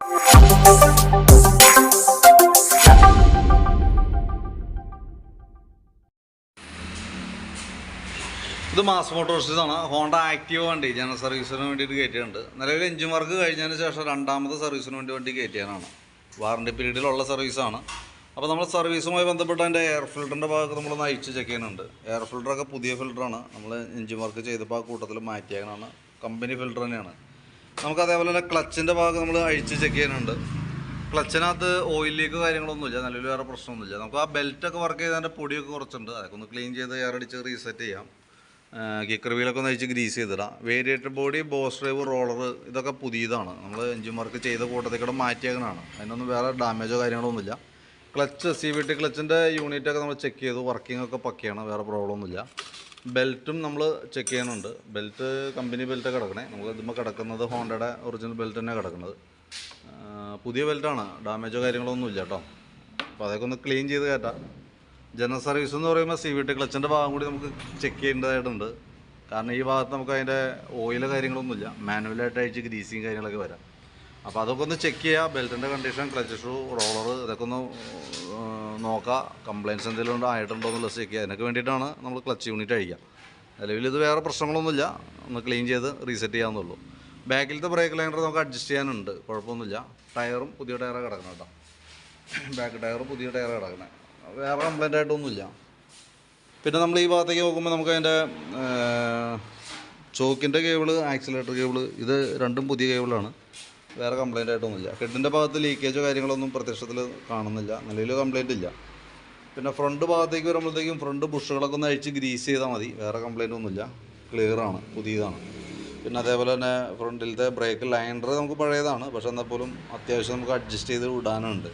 ഇത് മാസ് മോട്ടോഴ്സിസ് ആണ്. Honda active വണ്ടി ജനറൽ സർവീസിന് വേണ്ടിയിട്ട് കയറ്റിയിട്ടുണ്ട്. നിലവിൽ എഞ്ചിൻ വർക്ക് കഴിഞ്ഞതിന് ശേഷം രണ്ടാമത് സർവീസിന് വേണ്ടി വണ്ടി കയറ്റിയാനാണ് വാറണ്ടി പീരീഡിലുള്ള സർവീസാണ് അപ്പോൾ നമ്മൾ സർവീസുമായി ബന്ധപ്പെട്ട് അതിന്റെ എയർ ഫിൽറ്ററിന്റെ ഭാഗത്ത് നമ്മളൊന്ന് അയച്ച് ചെക്ക് ചെയ്യുന്നുണ്ട്. എയർ ഫിൽറ്ററൊക്കെ പുതിയ ഫിൽറ്ററാണ് നമ്മൾ എഞ്ചിൻ വർക്ക് ചെയ്തപ്പോൾ ആ കൂട്ടത്തിൽ മാറ്റിയാണ് കമ്പനി ഫിൽറ്റർ തന്നെയാണ്. നമുക്ക് അതേപോലെ തന്നെ ക്ലച്ചിന്റെ ഭാഗം നമ്മൾ അഴിച്ച് ചെക്ക് ചെയ്യുന്നുണ്ട് ക്ലച്ചിനകത്ത് ഓയിൽ ലീക്ക് കാര്യങ്ങളൊന്നുമില്ല നിലവിൽ വേറെ പ്രശ്നമൊന്നുമില്ല നമുക്ക് ആ ബെൽറ്റൊക്കെ വർക്ക് ചെയ്തതിന്റെ പൊടിയൊക്കെ കുറച്ചുണ്ട് അതൊക്കെ ഒന്ന് ക്ലീൻ ചെയ്ത് എയറടിച്ച് റീസെറ്റ് ചെയ്യാം. കിക്കർ വീലൊക്കെ ഒന്ന് അഴിച്ച് ഗ്രീസ് ചെയ്തിടാം. Variator body boss drive roller ഇതൊക്കെ പുതിയതാണ്. നമ്മൾ എഞ്ചിൻ വർക്ക് ചെയ്ത കൂട്ടത്തിൽ കൂടെ അതിനൊന്നും വേറെ ഡാമേജോ കാര്യങ്ങളൊന്നുമില്ല ക്ലച്ച് സി വി ടി ക്ലച്ചിന്റെ യൂണിറ്റൊക്കെ നമ്മൾ ചെക്ക് ചെയ്തു. വർക്കിംഗ് ഒക്കെ പക്കയാണ്. വേറെ പ്രോബ്ലം ഒന്നുമില്ല. ബെൽറ്റും നമ്മൾ ചെക്ക് ചെയ്യുന്നുണ്ട്. ബെൽറ്റ് കമ്പനി ബെൽറ്റ് കിടക്കണേ. നമുക്ക് ഇതുമ്പോൾ കിടക്കുന്നത് ഹോണ്ടയുടെ ഒറിജിനൽ ബെൽറ്റ് തന്നെ കിടക്കുന്നത് പുതിയ ബെൽറ്റാണ് ഡാമേജോ കാര്യങ്ങളോ ഒന്നും ഇല്ല കേട്ടോ. അപ്പോൾ അതൊക്കെ ഒന്ന് ക്ലീൻ ചെയ്ത് കയറ്റാം ജനറൽ സർവീസ് എന്ന് പറയുമ്പോൾ സി വി ടി ക്ലച്ചിന്റെ ഭാഗം കൂടി നമുക്ക് ചെക്ക് ചെയ്യേണ്ടതായിട്ടുണ്ട്. കാരണം ഈ ഭാഗത്ത് നമുക്ക് അതിന്റെ ഓയിൽ കാര്യങ്ങളൊന്നുമില്ല മാനുവലായിട്ട് അഴിച്ച് ഗ്രീസിങ് കാര്യങ്ങളൊക്കെ വരാം. അപ്പോൾ അതൊക്കെ ഒന്ന് ചെക്ക് ചെയ്യുക ബെൽറ്റിന്റെ കണ്ടീഷൻ ക്ലച്ച് ഷൂ റോളർ ഇതൊക്കെ ഒന്ന് നോക്കുക കംപ്ലയിൻസ് എന്തെങ്കിലും ഉണ്ടോ? ആയിട്ടുണ്ടോ എന്നുള്ളത് ചെക്ക് ചെയ്യുക അതിനൊക്കെ വേണ്ടിയിട്ടാണ് നമ്മൾ ക്ലച്ച് യൂണിറ്റ് അഴിക്കുക. നിലവിൽ ഇത് വേറെ പ്രശ്നങ്ങളൊന്നുമില്ല. ഒന്ന് ക്ലീൻ ചെയ്ത് റീസെറ്റ് ചെയ്യാമെന്നുള്ളൂ ബാക്കിലത്തെ ബ്രേക്ക് ലൈനർ നമുക്ക് അഡ്ജസ്റ്റ് ചെയ്യാനുണ്ട്. കുഴപ്പമൊന്നുമില്ല. ടയറും പുതിയ ടയറാണ് കിടക്കണം കേട്ടോ. ബാക്ക് ടയർ പുതിയ ടയർ കിടക്കണേ. വേറെ കംപ്ലൈന്റ് ആയിട്ടൊന്നുമില്ല. പിന്നെ നമ്മൾ ഈ ഭാഗത്തേക്ക് നോക്കുമ്പോൾ നമുക്ക് അതിന്റെ ചോക്കിന്റെ കേബിൾ ആക്സിലേറ്റർ കേബിൾ ഇത് രണ്ടും പുതിയ കേബിളാണ് വേറെ കംപ്ലൈന്റ് ആയിട്ടൊന്നുമില്ല. ഹെഡിന്റെ ഭാഗത്ത് ലീക്കേജോ കാര്യങ്ങളൊന്നും പ്രത്യക്ഷത്തിൽ കാണുന്നില്ല. നിലവിൽ കംപ്ലൈന്റ് ഇല്ല. പിന്നെ ഫ്രണ്ട് ഭാഗത്തേക്ക് വരുമ്പോഴത്തേക്കും ഫ്രണ്ട് ബുഷുകളൊക്കെ ഒന്ന് അഴിച്ച് ഗ്രീസ് ചെയ്താൽ മതി. വേറെ കംപ്ലൈന്റ് ഒന്നുമില്ല. ക്ലിയറാണ് പുതിയതാണ്. പിന്നെ അതേപോലെ തന്നെ ഫ്രണ്ടിലത്തെ ബ്രേക്ക് ലൈനർ നമുക്ക് പഴയതാണ്. പക്ഷെ എന്നാൽ പോലും അത്യാവശ്യം നമുക്ക് അഡ്ജസ്റ്റ് ചെയ്ത് വിടാനുണ്ട്.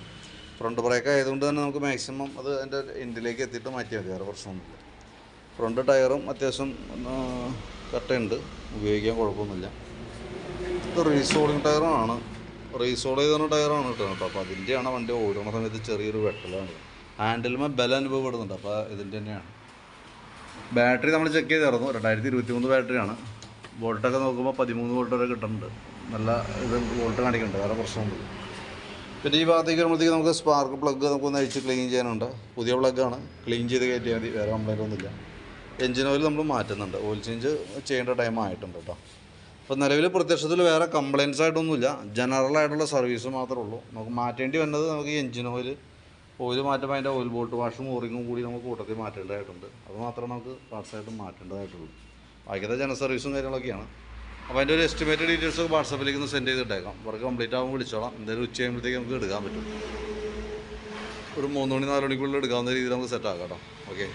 ഫ്രണ്ട് ബ്രേക്ക് ആയതുകൊണ്ട് തന്നെ നമുക്ക് മാക്സിമം അത് അതിന്റെ എൻഡിലേക്ക് എത്തിയിട്ട് മാറ്റിയാൽ മതി. വേറെ പ്രശ്നമൊന്നുമില്ല. ഫ്രണ്ട് ടയറും അത്യാവശ്യം കട്ടയുണ്ട്. ഉപയോഗിക്കാൻ കുഴപ്പമൊന്നുമില്ല. ഇത് റീസോളിങ് ടയറാണ് റീസോൾ ചെയ്ത ടയറാണ് കേട്ടോ കേട്ടോ. അപ്പോൾ അതിന്റെയാണ് വണ്ടി ഓടുന്ന സമയത്ത് ചെറിയൊരു വെട്ടലാണ്. ഹാൻഡിലുമേ ബലം അനുഭവപ്പെടുന്നുണ്ട്. അപ്പോൾ ഇതിന്റെ തന്നെയാണ്. ബാറ്ററി നമ്മൾ ചെക്ക് ചെയ്തായിരുന്നു രണ്ടായിരത്തി ഇരുപത്തി മൂന്ന് ബാറ്ററിയാണ് വോൾട്ടൊക്കെ നോക്കുമ്പോൾ പതിമൂന്ന് വോൾട്ട് വരെ കിട്ടുന്നുണ്ട്. നല്ല ഇത് വോൾട്ട് കാണിക്കുന്നുണ്ട്. വേറെ പ്രശ്നമുണ്ട് പിന്നെ ഈ ഭാഗത്തേക്ക് വരുമ്പോഴത്തേക്ക് നമുക്ക് സ്പാർക്ക് പ്ലഗ് നമുക്കൊന്ന് അഴിച്ച് ക്ലീൻ ചെയ്യാനുണ്ട്. പുതിയ പ്ലഗ്ഗാണ് ക്ലീൻ ചെയ്ത് കയറ്റിയാൽ മതി. വേറെ കംപ്ലൈന്റ് ഒന്നുമില്ല. എഞ്ചിൻ ഓയിൽ നമ്മൾ മാറ്റുന്നുണ്ട്. ഓയിൽ ചേഞ്ച് ചെയ്യേണ്ട ടൈം ആയിട്ടുണ്ട് കേട്ടോ. അപ്പോൾ നിലവിൽ പ്രത്യക്ഷത്തിൽ വേറെ കംപ്ലയിൻസ് ആയിട്ടൊന്നുമില്ല. ജനറൽ ആയിട്ടുള്ള സർവീസ് മാത്രമേ ഉള്ളൂ. നമുക്ക് മാറ്റേണ്ടി വന്നത് നമുക്ക് ഈ എഞ്ചിൻ ഓയിൽ ഓയിൽ മാറ്റുമ്പോൾ അതിന്റെ ഓയിൽ ബോട്ട് വാഷും ഓറിങ്ങും കൂടി നമുക്ക് കൂട്ടത്തിൽ മാറ്റേണ്ടതായിട്ടുണ്ട്. അത് മാത്രമേ നമുക്ക് പാർട്സായിട്ട് മാറ്റേണ്ടതായിട്ടുള്ളൂ. ബാക്കിയത്തെ ജന സർവീസും കാര്യങ്ങളൊക്കെയാണ്. അപ്പോൾ അതിന്റെ ഒരു എസ്റ്റിമേറ്റഡ് ഡീറ്റെയിൽസ് വാട്സപ്പിലേക്ക് ഒന്ന് സെൻഡ് ചെയ്തിട്ടേക്കാം. വർക്ക് കംപ്ലീറ്റ് ആകുമ്പോൾ വിളിച്ചോളാം. എന്തായാലും ഉച്ച കഴിയുമ്പോഴത്തേക്ക് നമുക്ക് എടുക്കാൻ പറ്റും. ഒരു മൂന്ന് മണി നാല് മണിക്കുള്ളിൽ എടുക്കാവുന്ന രീതിയിൽ നമുക്ക് സെറ്റ് ആക്കാം കേട്ടോ. ഓക്കെ